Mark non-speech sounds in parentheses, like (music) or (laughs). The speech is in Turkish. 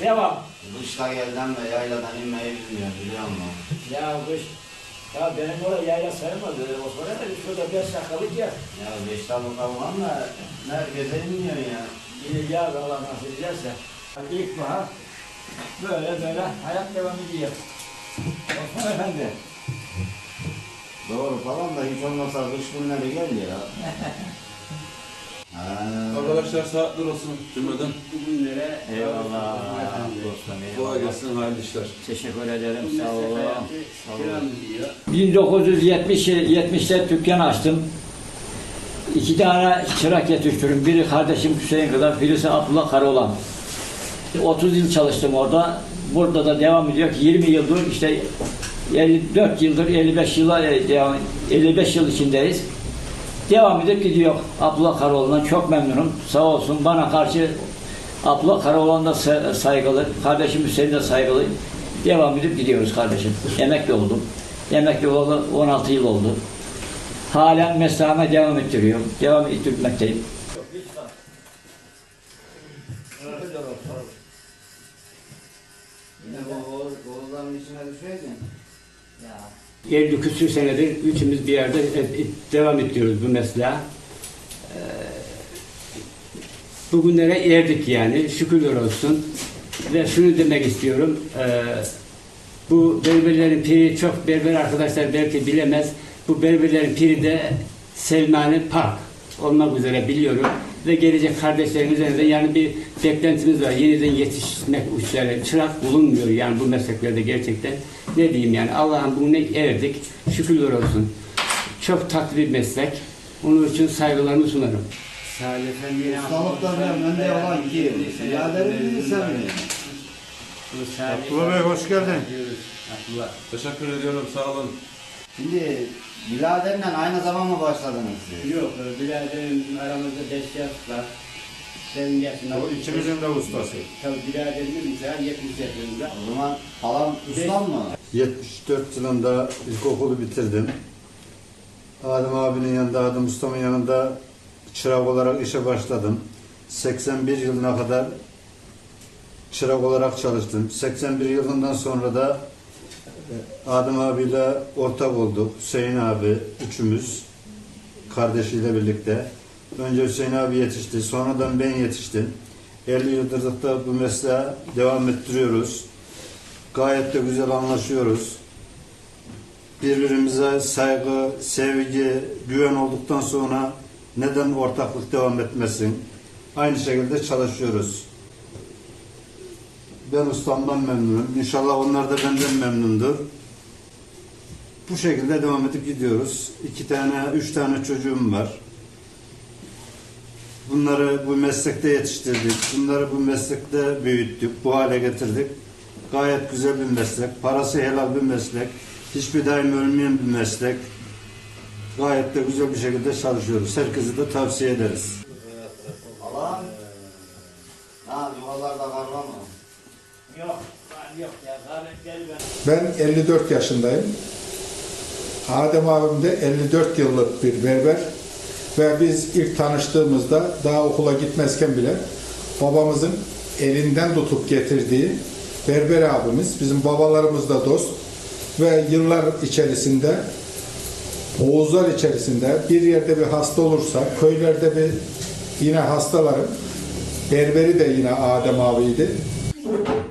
Devam. Kışta gelden ve yayladan inmeyi bilmiyor biliyor musun? Ya kış. Ya benim orada yayla sayılmadı. Osman'a da şurada beş dakikalık yer. Ya beş dakika var da herkese inmiyor ya. Yine yağ Allah nasip ederse. İlkbahar böyle böyle hayat devam ediyor. Osman Efendi. Doğru falan da hiç olmazsa kış günleri gel ya. (laughs) Arkadaşlar saatler olsun cümleden. Bugünlere Eyvallah. Kolay gelsin, hayırlı işler. Teşekkür ederim. Sağ olun. Sağ olun. 1970'te dükkan açtım. İki tane çırak yetiştiriyorum. Biri kardeşim Hüseyin kadar, birisi Abdullah Karaoğlan. 30 yıl çalıştım orada. Burada da devam ediyor. 20 yıldır işte 54 yıldır 55 yıla e, devam 55 yıl içindeyiz. Devam edip gidiyor Abdullah Karaoğlan'dan çok memnunum. Sağ olsun bana karşı Abdullah Karaoğlan da sa- saygılı, kardeşim Hüseyin de saygılı. Devam edip gidiyoruz kardeşim. Emekli oldum. Emekli olalı 16 yıl oldu. Halen mesleğime devam ettiriyorum. Devam ettirmekteyim. Yine bu oğulların içine düşeydin. 50 küsür senedir üçümüz bir yerde e- e- devam ediyoruz bu mesleğe. Ee, Bugünlere erdik yani şükürler olsun. Ve şunu demek istiyorum. ee, Bu berberlerin piri çok berber arkadaşlar belki bilemez. Bu berberlerin piri de Selmani Park olmak üzere biliyorum. Ve gelecek kardeşlerin üzerinde yani bir beklentimiz var. Yeniden yetişmek üzere çırak bulunmuyor yani bu mesleklerde gerçekten. Ne diyeyim yani Allah'ın bugüne erdik. Şükürler olsun. Çok tatlı bir meslek. Onun için saygılarımı sunarım. Ustalıktan ben önde yalan ki. Sen mi? Abdullah Bey hoş geldin. Abdullah. Teşekkür ediyorum, sağ olun. Şimdi biraderle aynı zaman mı başladınız siz? Yok, biraderim aramızda beş yaş var. Senin yaşında. O ikimizin de ustası. Tabii biraderimiz mesela 70 yaşında. O zaman falan ustam mı? 74 yılında ilkokulu bitirdim. Adem abinin yanında, Adem ustamın yanında çırak olarak işe başladım. 81 yılına kadar çırak olarak çalıştım. 81 yılından sonra da e, Adem abiyle ortak olduk. Hüseyin abi, üçümüz kardeşiyle birlikte. Önce Hüseyin abi yetişti, sonradan ben yetiştim. 50 yıldır da bu mesleğe devam ettiriyoruz. Gayet de güzel anlaşıyoruz. Birbirimize saygı, sevgi, güven olduktan sonra neden ortaklık devam etmesin? Aynı şekilde çalışıyoruz. Ben ustamdan memnunum. İnşallah onlar da benden memnundur. Bu şekilde devam edip gidiyoruz. İki tane, üç tane çocuğum var. Bunları bu meslekte yetiştirdik. Bunları bu meslekte büyüttük. Bu hale getirdik. Gayet güzel bir meslek. Parası helal bir meslek. Hiçbir daim ölmeyen bir meslek. Gayet de güzel bir şekilde çalışıyoruz. Herkese de tavsiye ederiz. Alan. Ha yuvalarda kar var mı? Yok, yok ya. Gayret gel ben. Ben 54 yaşındayım. Adem abim de 54 yıllık bir berber. Ve biz ilk tanıştığımızda daha okula gitmezken bile babamızın elinden tutup getirdiği Berber abimiz, bizim babalarımız da dost ve yıllar içerisinde Oğuzlar içerisinde bir yerde bir hasta olursa köylerde bir yine hastaların berberi de yine Adem abiydi. Böyle.